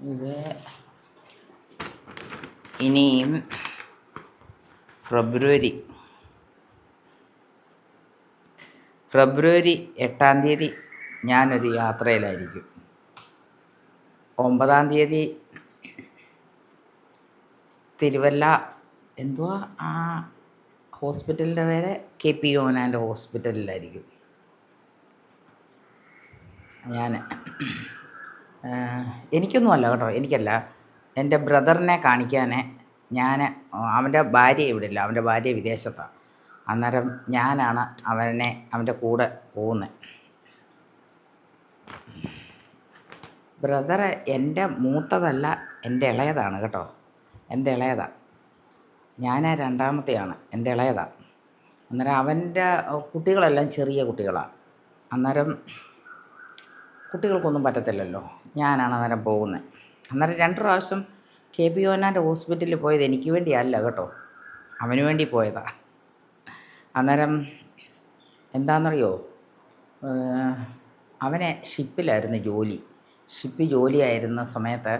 ഇത് ഇനിയും ഫെബ്രുവരി. ഫെബ്രുവരി എട്ടാം തീയതി ഞാനൊരു യാത്രയിലായിരിക്കും. ഒമ്പതാം തീയതി തിരുവല്ല എന്തുവാ? ആ ഹോസ്പിറ്റലിന്റെ പേര് കെ പി യോനാന്റെ ഹോസ്പിറ്റലിലായിരിക്കും. ഞാൻ എനിക്കൊന്നും അല്ല കേട്ടോ എനിക്കല്ല. എന്റെ ബ്രദറിനെ കാണിക്കാൻ ഞാൻ അവന്റെ ഭാര്യ ഇവിടെ ഇല്ല അവന്റെ ഭാര്യ വിദേശത്താണ് അന്നേരം ഞാനാണ് അവനെ അവന്റെ കൂടെ പോകുന്നത് ബ്രദർ എന്റെ മൂത്തതല്ല എന്റെ ഇളയതാണ് കേട്ടോ എന്റെ ഇളയതാണ് ഞാൻ രണ്ടാമത്തെയാണ് എന്റെ ഇളയതാണ് അന്നേരം അവന്റെ കുട്ടികളെല്ലാം ചെറിയ കുട്ടികളാണ് അന്നേരം കുട്ടികൾക്കൊന്നും പറ്റത്തില്ലല്ലോ. ഞാനാണ് അന്നേരം പോകുന്നത് അന്നേരം രണ്ട് പ്രാവശ്യം കെ പി ഓനാന്റെ ഹോസ്പിറ്റലിൽ പോയത് എനിക്ക് വേണ്ടിയല്ല കേട്ടോ. അവന് വേണ്ടി പോയതാ. അന്നേരം എന്താണെന്നറിയോ അവനെ ഷിപ്പിലായിരുന്നു ജോലി. ഷിപ്പ് ജോലിയായിരുന്ന സമയത്ത്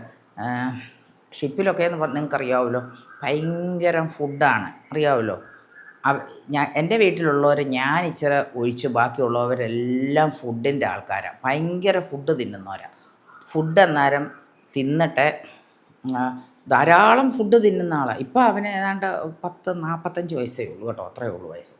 ഷിപ്പിലൊക്കെ എന്ന് പറഞ്ഞാൽ നിങ്ങൾക്കറിയാവല്ലോ ഭയങ്കര ഫുഡാണ്. അറിയാവല്ലോ? ഞാൻ എന്റെ വീട്ടിലുള്ളവർ ഞാൻ ഇച്ചിരി ഒഴിച്ച് ബാക്കിയുള്ളവരെല്ലാം ഫുഡിന്റെ ആൾക്കാരാണ് ഭയങ്കര ഫുഡ് തിന്നുന്നവരാണ് ഫുഡ് അന്നേരം തിന്നട്ടെ ധാരാളം ഫുഡ് തിന്നുന്ന ആളാണ് ഇപ്പോൾ അവന് ഏതാണ്ട് പത്ത് നാൽപ്പത്തഞ്ച് വയസ്സേ ഉള്ളൂ കേട്ടോ അത്രയേ ഉള്ളൂ വയസ്സ്.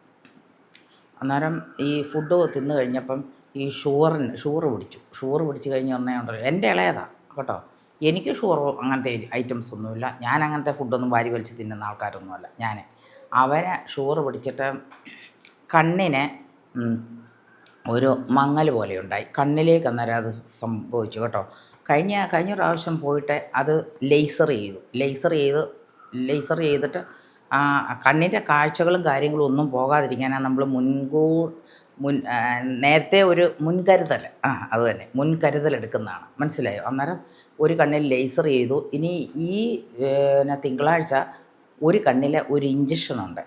അന്നേരം ഈ ഫുഡ് തിന്നു കഴിഞ്ഞപ്പം ഈ ഷുഗറിന് ഷുഗർ പിടിച്ചു. ഷുഗർ പിടിച്ച് കഴിഞ്ഞ് വന്നേ ഉണ്ടല്ലോ. എന്റെ ഇളയതാണ് കേട്ടോ. എനിക്ക് ഷുഗർ അങ്ങനത്തെ ഐറ്റംസ് ഒന്നുമില്ല. ഞാൻ അങ്ങനത്തെ ഫുഡൊന്നും വാരി വലിച്ച് തിന്നുന്ന ആൾക്കാരൊന്നുമല്ല. ഞാൻ അവനെ ഷുഗർ പിടിച്ചിട്ട് കണ്ണിന് ഒരു മങ്ങൽ പോലെ ഉണ്ടായി. കണ്ണിലേക്ക് അന്നേരം അത് സംഭവിച്ചു കേട്ടോ. കഴിഞ്ഞ കഴിഞ്ഞ പ്രാവശ്യം പോയിട്ട് അത് ലേസർ ചെയ്തു. ലേസർ ചെയ്ത് ലേസർ ചെയ്തിട്ട് കണ്ണിന്റെ കാഴ്ചകളും കാര്യങ്ങളും ഒന്നും പോകാതിരിക്കാനാണ് നമ്മൾ മുൻകൂർ മുൻ നേരത്തെ ഒരു മുൻകരുതൽ. ആ അത് തന്നെ. മുൻകരുതൽ എടുക്കുന്നതാണ്. മനസ്സിലായോ? അന്നേരം ഒരു കണ്ണിൽ ലേസർ ചെയ്തു. ഇനി ഈ തിങ്കളാഴ്ച ഒരു കണ്ണിൽ ഒരു ഇഞ്ചക്ഷനുണ്ട്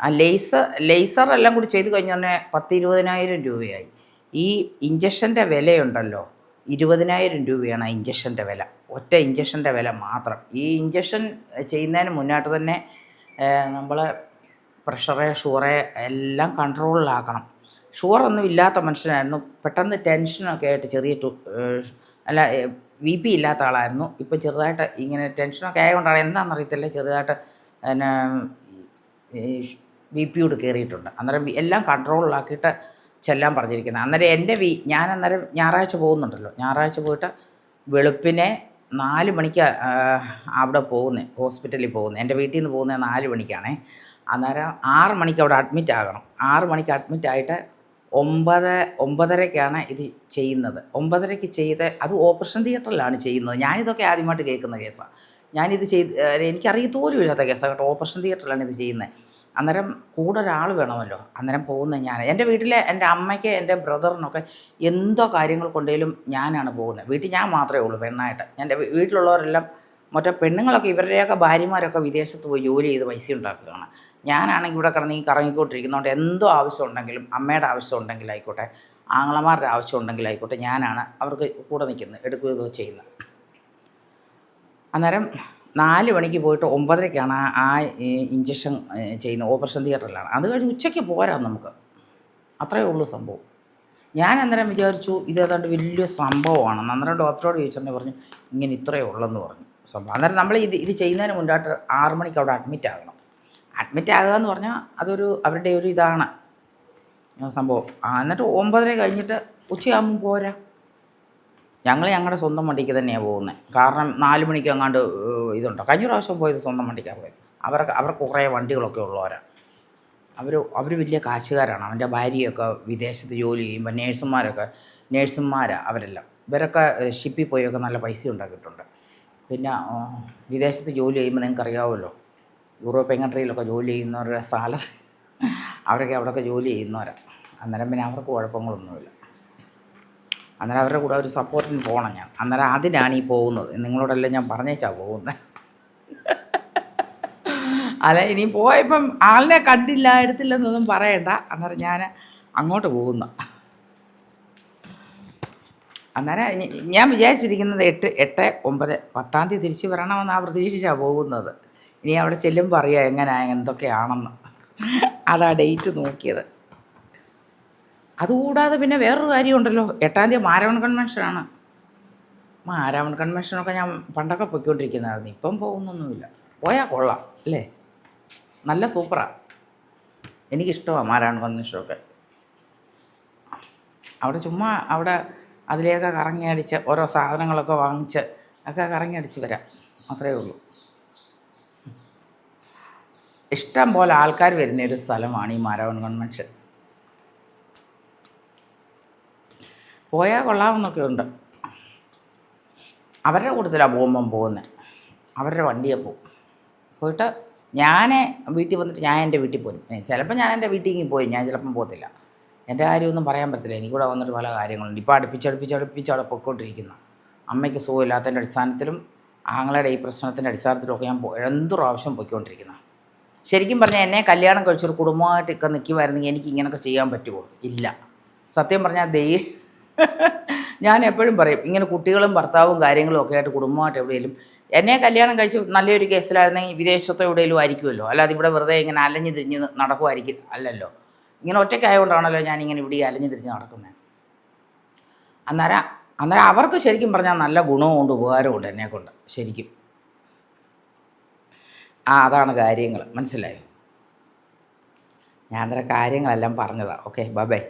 ആ ലേസർ ലേസർ എല്ലാം കൂടി ചെയ്ത് കഴിഞ്ഞാൽ പത്ത് ഇരുപതിനായിരം രൂപയായി. ഈ ഇഞ്ചക്ഷന്റെ വിലയുണ്ടല്ലോ ഇരുപതിനായിരം രൂപയാണ് ആ ഇഞ്ചക്ഷന്റെ വില. ഒറ്റ ഇഞ്ചക്ഷന്റെ വില മാത്രം. ഈ ഇഞ്ചക്ഷൻ ചെയ്യുന്നതിന് മുന്നായിട്ട് തന്നെ നമ്മൾ പ്രഷറ് ഷുഗറ് എല്ലാം കൺട്രോളിലാക്കണം. ഷുഗറൊന്നും ഇല്ലാത്ത മനുഷ്യനായിരുന്നു. പെട്ടെന്ന് ടെൻഷനൊക്കെ ആയിട്ട് ചെറിയ അല്ല ബി പി ഇല്ലാത്ത ആളായിരുന്നു. ഇപ്പോൾ ചെറുതായിട്ട് ഇങ്ങനെ ടെൻഷനൊക്കെ ആയതുകൊണ്ടാണ് എന്താണെന്നറിയത്തില്ല. ചെറുതായിട്ട് പിന്നെ ബി പിയോട് കയറിയിട്ടുണ്ട് അന്നേരം എല്ലാം കൺട്രോളിലാക്കിയിട്ട് ചെല്ലാൻ പറഞ്ഞിരിക്കുന്നത് അന്നേരം എന്റെ വീ ഞാൻ അന്നേരം ഞായറാഴ്ച പോകുന്നുണ്ടല്ലോ. ഞായറാഴ്ച പോയിട്ട് വെളുപ്പിനെ നാല് മണിക്ക് അവിടെ പോകുന്നത് ഹോസ്പിറ്റലിൽ പോകുന്നത് എന്റെ വീട്ടിൽ നിന്ന് പോകുന്നത് നാല് മണിക്കാണേ. അന്നേരം ആറ് മണിക്ക് അവിടെ അഡ്മിറ്റ് ആകണം. ആറ് മണിക്ക് അഡ്മിറ്റ് ആയിട്ട് ഒമ്പത് ഒമ്പതരയ്ക്കാണ് ഇത് ചെയ്യുന്നത്. ഒമ്പതരയ്ക്ക് ചെയ്ത് അത് ഓപ്പറേഷൻ തിയേറ്ററിലാണ് ചെയ്യുന്നത്. ഞാനിതൊക്കെ ആദ്യമായിട്ട് കേൾക്കുന്ന കേസാണ് ഞാനിത് ചെയ്ത് എനിക്കറിയത്തോലും ഇല്ലാത്ത കേസാണ് കേട്ടോ. ഓപ്പറേഷൻ തിയേറ്ററിലാണ് ഇത് ചെയ്യുന്നത്. അന്നേരം കൂടെ ഒരാൾ വേണമല്ലോ. അന്നേരം പോകുന്നത് ഞാൻ എന്റെ വീട്ടിലെ എന്റെ അമ്മയ്ക്ക് എന്റെ ബ്രദറിനൊക്കെ എന്തോ കാര്യങ്ങൾ കൊണ്ടേലും ഞാനാണ് പോകുന്നത്. വീട്ടിൽ ഞാൻ മാത്രമേ ഉള്ളൂ പെണ്ണായിട്ട്. എന്റെ വീട്ടിലുള്ളവരെല്ലാം മറ്റേ പെണ്ണുങ്ങളൊക്കെ ഇവരുടെയൊക്കെ ഭാര്യമാരൊക്കെ വിദേശത്ത് പോയി ജോലി ചെയ്ത് പൈസ ഉണ്ടാക്കുകയാണ്. ഞാനാണെങ്കിൽ ഇവിടെ കിടന്ന് ഈ കറങ്ങിക്കൊണ്ടിരിക്കുന്നതുകൊണ്ട് എന്തോ ആവശ്യം ഉണ്ടെങ്കിലും അമ്മയുടെ ആവശ്യം ഉണ്ടെങ്കിലായിക്കോട്ടെ ആങ്ങളമാരുടെ ആവശ്യം ഉണ്ടെങ്കിലായിക്കോട്ടെ ഞാനാണ് അവർക്ക് കൂടെ നിൽക്കുന്നത് എടുക്കുകയൊക്കെ ചെയ്യുന്നത്. അന്നേരം നാല് മണിക്ക് പോയിട്ട് ഒമ്പതരയ്ക്കാണ് ആ ഇഞ്ചക്ഷൻ ചെയ്യുന്ന ഓപ്പറേഷൻ തിയേറ്ററിലാണ്. അത് കഴിഞ്ഞ് ഉച്ചയ്ക്ക് പോരാ നമുക്ക്. അത്രയേ ഉള്ളൂ സംഭവം. ഞാൻ അന്നേരം വിചാരിച്ചു ഇത് ഏതാണ്ട് വലിയ സംഭവമാണ്. അന്നേരം ഡോക്ടറോട് ചോദിച്ചിട്ടുണ്ടെങ്കിൽ പറഞ്ഞു ഇങ്ങനെ ഇത്രയേ ഉള്ളെന്ന് പറഞ്ഞു. സംഭവം. അന്നേരം നമ്മൾ ഇത് ഇത് ചെയ്യുന്നതിന് മുൻപായിട്ട് ആറ് മണിക്ക് അവിടെ അഡ്മിറ്റ് ആകണം. അഡ്മിറ്റ് ആകുക എന്ന് പറഞ്ഞാൽ അതൊരു അവരുടെ ഒരു ഇതാണ് സംഭവം. എന്നിട്ട് ഒമ്പതര കഴിഞ്ഞിട്ട് ഉച്ചയാകുമ്പോൾ പോരാ. ഞങ്ങൾ ഞങ്ങളുടെ സ്വന്തം വണ്ടിക്ക് തന്നെയാണ് പോകുന്നത് കാരണം നാല് മണിക്ക് അങ്ങാണ്ട് ഇതുണ്ടോ? കഴിഞ്ഞ പ്രാവശ്യം പോയത് സ്വന്തം വണ്ടിക്കാണ് പോയത് അവർക്ക് അവർക്ക് കുറേ വണ്ടികളൊക്കെ ഉള്ളവരാണ് അവർ അവർ വലിയ കാശുകാരാണ്. അവന്റെ ഭാര്യയൊക്കെ വിദേശത്ത് ജോലി ചെയ്യുമ്പോൾ നേഴ്സുമാരൊക്കെ നേഴ്സുമാരാണ് അവരെല്ലാം. ഇവരൊക്കെ ഷിപ്പിൽ പോയൊക്കെ നല്ല പൈസ ഉണ്ടാക്കിയിട്ടുണ്ട്. പിന്നെ വിദേശത്ത് ജോലി ചെയ്യുമ്പോൾ നിങ്ങൾക്ക് അറിയാവുമല്ലോ യൂറോപ്യൻ കൺട്രിയിലൊക്കെ ജോലി ചെയ്യുന്നവരുടെ സാലറി അവരൊക്കെ അവിടെയൊക്കെ ജോലി ചെയ്യുന്നവരാണ് അന്നേരം പിന്നെ അവർക്ക് കുഴപ്പങ്ങളൊന്നുമില്ല. അന്നേരം അവരുടെ കൂടെ ഒരു സപ്പോർട്ടിന് പോകണം ഞാൻ. അന്നേരം അതിനാണ് ഈ പോകുന്നത്. നിങ്ങളോടെല്ലാം ഞാൻ പറഞ്ഞേച്ചാ പോകുന്നത് അല്ല ഇനി പോയപ്പം ആളിനെ കണ്ടില്ല എടുത്തില്ലെന്നൊന്നും പറയണ്ട. അന്നേരം ഞാൻ അങ്ങോട്ട് പോകുന്ന. അന്നേരം ഞാൻ വിചാരിച്ചിരിക്കുന്നത് എട്ട് എട്ട് ഒമ്പത് പത്താം തീയതി തിരിച്ച് വരണമെന്നാണ് പ്രതീക്ഷിച്ചാണ് പോകുന്നത്. ഇനി അവിടെ ചെല്ലുമ്പോൾ അറിയാം എങ്ങനെ എന്തൊക്കെയാണെന്ന്. അതാ ഡേറ്റ് നോക്കിയത്. അതുകൂടാതെ പിന്നെ വേറൊരു കാര്യമുണ്ടല്ലോ. എട്ടാം തീയതി മാരവൺ കൺവെൻഷനാണ് മാരാവൺ കൺവെൻഷനൊക്കെ ഞാൻ പണ്ടൊക്കെ പൊയ്ക്കൊണ്ടിരിക്കുന്നതായിരുന്നു. ഇപ്പം പോകുന്നൊന്നുമില്ല. പോയാൽ കൊള്ളാം അല്ലേ? നല്ല സൂപ്പറാണ് എനിക്കിഷ്ടമാണ് മാരാവൺ കൺവെൻഷനൊക്കെ അവിടെ ചുമ്മാ അവിടെ അതിലേക്ക് കറങ്ങി അടിച്ച് ഓരോ സാധനങ്ങളൊക്കെ വാങ്ങിച്ച് ഒക്കെ കറങ്ങി അടിച്ച് വരാം. അത്രയേ ഉള്ളൂ. ഇഷ്ടം പോലെ ആൾക്കാർ വരുന്ന ഒരു സ്ഥലമാണ് ഈ മാരാവൺ കൺവെൻഷൻ പോയാൽ കൊള്ളാമെന്നൊക്കെ ഉണ്ട്. അവരുടെ കൂട്ടത്തിലാണ് പോകുമ്പം പോകുന്നത് അവരുടെ വണ്ടിയെ പോകും. പോയിട്ട് ഞാൻ വീട്ടിൽ വന്നിട്ട് ഞാൻ എന്റെ വീട്ടിൽ പോയി ചിലപ്പോൾ ഞാൻ എന്റെ വീട്ടിൽ പോയി. ഞാൻ ചിലപ്പം പോകത്തില്ല. എന്റെ കാര്യമൊന്നും പറയാൻ പറ്റത്തില്ല. എനിക്കൂടെ വന്നിട്ട് പല കാര്യങ്ങളുണ്ട്. ഇപ്പോൾ അടുപ്പിച്ചടുപ്പിച്ച് അടുപ്പിച്ച് അവിടെ പൊയ്ക്കൊണ്ടിരിക്കുന്ന. അമ്മയ്ക്ക് സുഖമില്ലാത്തതിന്റെ അടിസ്ഥാനത്തിലും ആങ്ങളുടെ ഈ പ്രശ്നത്തിന്റെ അടിസ്ഥാനത്തിലുമൊക്കെ ഞാൻ എന്ത് പ്രാവശ്യം പൊയ്ക്കൊണ്ടിരിക്കുന്ന. ശരിക്കും പറഞ്ഞാൽ എന്നെ കല്യാണം കഴിച്ചൊരു കുടുംബമായിട്ടൊക്കെ നിൽക്കുമായിരുന്നെങ്കിൽ എനിക്ക് ഇങ്ങനെയൊക്കെ ചെയ്യാൻ പറ്റുമോ ഇല്ല. സത്യം പറഞ്ഞാൽ ദൈ ഞാൻ എപ്പോഴും പറയും ഇങ്ങനെ കുട്ടികളും ഭർത്താവും കാര്യങ്ങളും ഒക്കെ ആയിട്ട് കുടുംബമായിട്ട് എവിടെയെങ്കിലും എന്നെ കല്യാണം കഴിച്ച് നല്ലൊരു കേസിലായിരുന്നെങ്കിൽ വിദേശത്തോ എവിടെയെങ്കിലും ആയിരിക്കുമല്ലോ. അല്ലാതെ ഇവിടെ വെറുതെ ഇങ്ങനെ അലഞ്ഞു തിരിഞ്ഞ് നടക്കുമായിരിക്കും അല്ലല്ലോ. ഇങ്ങനെ ഒറ്റയ്ക്കായതുകൊണ്ടാണല്ലോ ഞാൻ ഇങ്ങനെ ഇവിടെ അലഞ്ഞു തിരിഞ്ഞ് നടക്കുന്നത് അന്നേരം അന്നേരം അവർക്ക് ശരിക്കും പറഞ്ഞാൽ നല്ല ഗുണവും ഉണ്ട് ഉപകാരമുണ്ട് എന്നെക്കൊണ്ട് ശരിക്കും. ആ അതാണ് കാര്യങ്ങൾ. മനസ്സിലായോ? ഞാൻ അന്നേരം കാര്യങ്ങളെല്ലാം പറഞ്ഞതാണ് ഓക്കെ ബൈ.